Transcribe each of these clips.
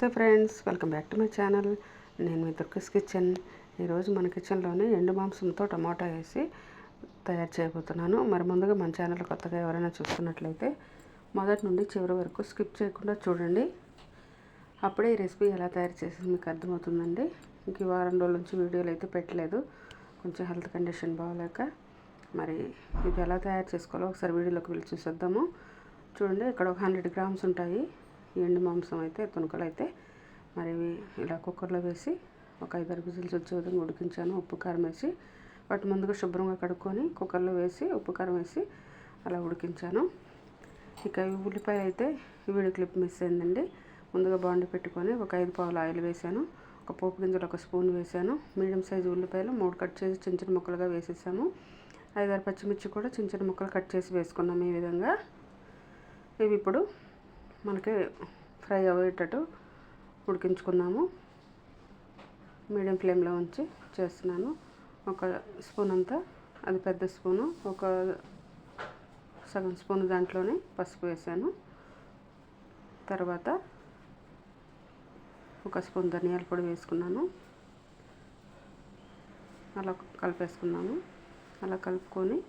నమస్తే friends welcome back to my channel. నేను మీ దుర్గస్ కిచెన్. ఈరోజు మన కిచెన్లోనే ఎండు మాంసంతో టమాటా వేసి తయారు చేయబోతున్నాను. మరి ముందుగా మన ఛానల్ కొత్తగా ఎవరైనా చూస్తున్నట్లయితే మొదటి నుండి చివరి వరకు స్కిప్ చేయకుండా చూడండి. అప్పుడే ఈ రెసిపీ ఎలా తయారు చేసింది మీకు అర్థమవుతుందండి. ఇంక వారం రోజుల నుంచి వీడియోలు అయితే పెట్టలేదు. కొంచెం హెల్త్ కండిషన్ బాగోలేక మరి ఇది ఎలా తయారు చేసుకోవాలో ఒకసారి వీడియోలోకి వెళ్ళి చూసేద్దాము. చూడండి ఇక్కడ ఒక హండ్రెడ్ గ్రామ్స్ ఉంటాయి. ఎండు మాంసం అయితే తుణుకలు అయితే మరి ఇలా కుక్కర్లో వేసి ఒక ఐదారు విజిల్స్ వచ్చే విధంగా ఉడికించాను. ఉప్పు కారం వేసి వాటి ముందుగా శుభ్రంగా కడుక్కొని కుక్కర్లో వేసి ఉప్పు కారం వేసి అలా ఉడికించాను. ఇక ఉల్లిపాయ అయితే ఈ వీడియో క్లిప్ మిస్ అయిందండి. ముందుగా బాండి పెట్టుకొని ఒక ఐదు పావులు ఆయిల్ వేసాను. ఒక పోపు గింజలు ఒక స్పూన్ వేసాను. మీడియం సైజు ఉల్లిపాయలు మూడు కట్ చేసి చిన్న చిన్న ముక్కలుగా వేసేసాము. ఐదారు పచ్చిమిర్చి కూడా చిన్న చిన్న ముక్కలు కట్ చేసి వేసుకున్నాము ఈ విధంగా. ఇవి ఇప్పుడు మనకి ఫ్రై అయ్యేటట్టు ఉడికించుకుందాము మీడియం ఫ్లేమ్లో ఉంచి చేస్తున్నాను. ఒక స్పూన్ అంతా అది పెద్ద స్పూను ఒక సగం స్పూన్ దాంట్లోనే పసుపు వేసాను. తర్వాత ఒక స్పూన్ ధనియాల పొడి వేసుకున్నాను. అలా కలిపేసుకున్నాము అలా కలుపుకొని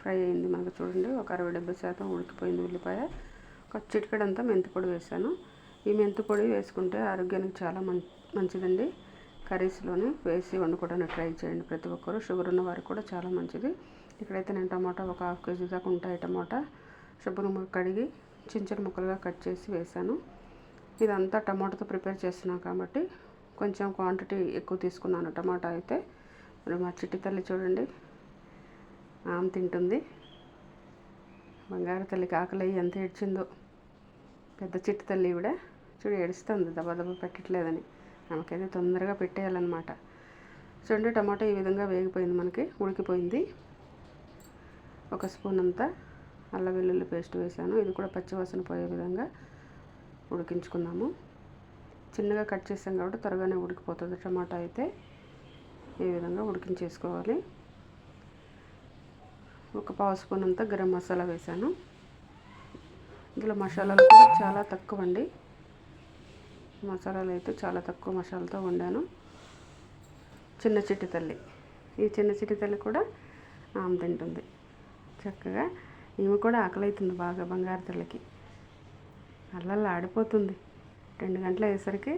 ఫ్రై అయింది మనకు చూడండి. ఒక అరవై డెబ్బై శాతం ఉడికిపోయింది ఉల్లిపాయ. చిటికెడంతా మెంతి పొడి వేసాను ఈ మెంతి పొడి వేసుకుంటే ఆరోగ్యానికి చాలా మం మంచిదండి. కర్రీస్లోనే వేసి వండుకోవడానికి ట్రై చేయండి ప్రతి ఒక్కరు. షుగర్ ఉన్న వారికి కూడా చాలా మంచిది. ఇక్కడైతే నేను టమాటా ఒక హాఫ్ కేజీ దాకా ఉంటాయి టమాటా. శుభ్రంగా కడిగి చిన్న చిన్న ముక్కలుగా కట్ చేసి వేసాను ఇదంతా టమాటాతో ప్రిపేర్ చేస్తున్నాను కాబట్టి కొంచెం క్వాంటిటీ ఎక్కువ తీసుకున్నాను టమాటా అయితే. మరి మా చిట్టి తల్లి చూడండి. ఆమె తింటుంది. బంగారు తల్లికి ఆకలి ఎంత ఏడ్చిందో. పెద్ద చిట్టు తల్లి కూడా చూడు ఏడుస్తుంది దబా దబా పెట్టట్లేదని. ఆమెకైతే తొందరగా పెట్టేయాలన్నమాట. చూడండి టమాటా ఈ విధంగా వేగిపోయింది మనకి ఉడికిపోయింది. ఒక స్పూన్ అంతా అల్ల వెల్లుల్లి పేస్ట్ వేసాను ఇది కూడా పచ్చివాసన పోయే విధంగా ఉడికించుకున్నాము. చిన్నగా కట్ చేసాం కాబట్టి త్వరగానే ఉడికిపోతుంది టమాటా అయితే. ఈ విధంగా ఉడికించేసుకోవాలి. ఒక పావు స్పూన్ అంతా గరం మసాలా వేసాను ఇందులో మసాలాలు కూడా చాలా తక్కువ అండి. మసాలాలు అయితే చాలా తక్కువ మసాలాతో వండాను. చిన్న చిట్టి తల్లి. ఈ చిన్న చిట్టి తల్లి కూడా ఆమె తింటుంది. చక్కగా ఈమె కూడా ఆకలైతుంది బాగా బంగారు తల్లికి. అల్లల్లా ఆడిపోతుంది. రెండు గంటలు అయ్యేసరికి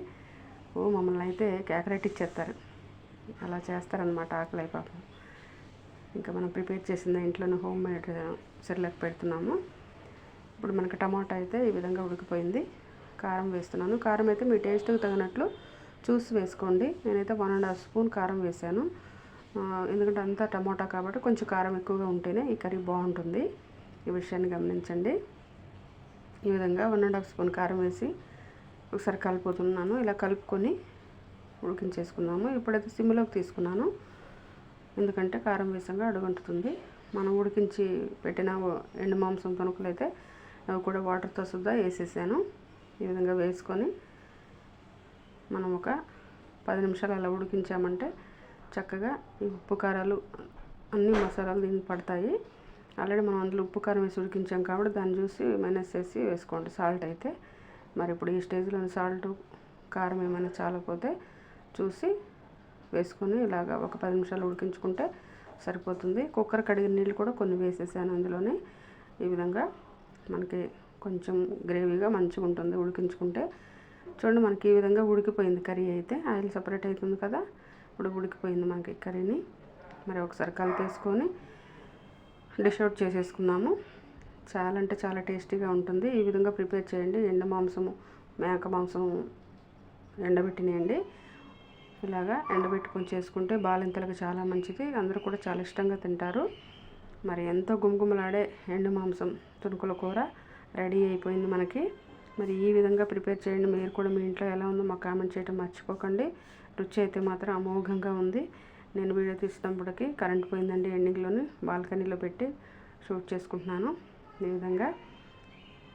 ఓ మమ్మల్ని అయితే కేకరెట్ ఇచ్చేస్తారు అలా చేస్తారనమాట ఆకలి పాపం. ఇంకా మనం ప్రిపేర్ చేసిన ఇంట్లోనే హోమ్ మేడ్ సెర్లకు పెడుతున్నాము. ఇప్పుడు మనకి టమాటా అయితే ఈ విధంగా ఉడికిపోయింది. కారం వేస్తున్నాను. కారం అయితే మీ టేస్ట్కి తగినట్లు చూసి వేసుకోండి. నేనైతే వన్ అండ్ హాఫ్ స్పూన్ కారం వేసాను ఎందుకంటే అంతా టమాటా కాబట్టి కొంచెం కారం ఎక్కువగా ఉంటేనే ఈ కర్రీ బాగుంటుంది. ఈ విషయాన్ని గమనించండి. ఈ విధంగా వన్ అండ్ హాఫ్ స్పూన్ కారం వేసి ఒకసారి కలుపుతున్నాను. ఇలా కలుపుకొని ఉడికించేసుకున్నాము. ఇప్పుడైతే సిమ్లోకి తీసుకున్నాను. ఎందుకంటే కారం వేసంగా అడుగుంటుంది మనం ఉడికించి పెట్టిన ఎండు మాంసం తణుకులు అయితే అవి కూడా వాటర్తో సుద్దా వేసేసాను. ఈ విధంగా వేసుకొని మనం ఒక పది నిమిషాలు అలా ఉడికించామంటే చక్కగా ఈ ఉప్పు కారాలు అన్ని మసాలాలు దీనికి పడతాయి. ఆల్రెడీ మనం అందులో ఉప్పు కారం వేసి ఉడికించాం కాబట్టి దాన్ని చూసి మైనస్ చేసి వేసుకోండి. సాల్ట్ అయితే మరి ఇప్పుడు ఈ స్టేజ్లో సాల్ట్ కారం ఏమైనా చాలకపోతే చూసి వేసుకొని ఇలాగ ఒక పది నిమిషాలు ఉడికించుకుంటే సరిపోతుంది. కుక్కర్ కడిగిన నీళ్ళు కూడా కొన్ని వేసేసాను అందులోనే. ఈ విధంగా మనకి కొంచెం గ్రేవీగా మంచిగా ఉంటుంది ఉడికించుకుంటే. చూడండి మనకి ఈ విధంగా ఉడికిపోయింది కర్రీ అయితే. ఆయిల్ సపరేట్ అవుతుంది కదా. ఇప్పుడు ఉడికిపోయింది మనకి కర్రీని. మరి ఒకసారి కలిపేసుకొని డిష్ అవుట్ చేసేసుకున్నాము. చాలా అంటే చాలా టేస్టీగా ఉంటుంది. ఈ విధంగా ప్రిపేర్ చేయండి. ఎండ మాంసము మేక మాంసం ఎండబెట్టినాయండి. ఇలాగా ఎండబెట్టుకొని చేసుకుంటే బాలింతలకు చాలా మంచిది. అందరూ కూడా చాలా ఇష్టంగా తింటారు. మరి ఎంతో గుమగుమలాడే ఎండు మాంసం తుణుకుల కూర రెడీ అయిపోయింది మనకి. మరి ఈ విధంగా ప్రిపేర్ చేయండి. మీరు కూడా మీ ఇంట్లో ఎలా ఉందో మాకు కామెంట్ చేయడం మర్చిపోకండి. రుచి అయితే మాత్రం అమోఘంగా ఉంది. నేను వీడియో తీసినప్పటికి కరెంట్ పోయిందండి ఎండింగ్లోని బాల్కనీలో పెట్టి షూట్ చేసుకుంటున్నాను. ఈ విధంగా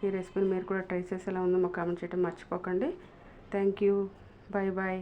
ఈ రెసిపీని మీరు కూడా ట్రై చేసి ఎలా ఉందో మాకు కామెంట్ చేయడం మర్చిపోకండి. Thank you. Bye bye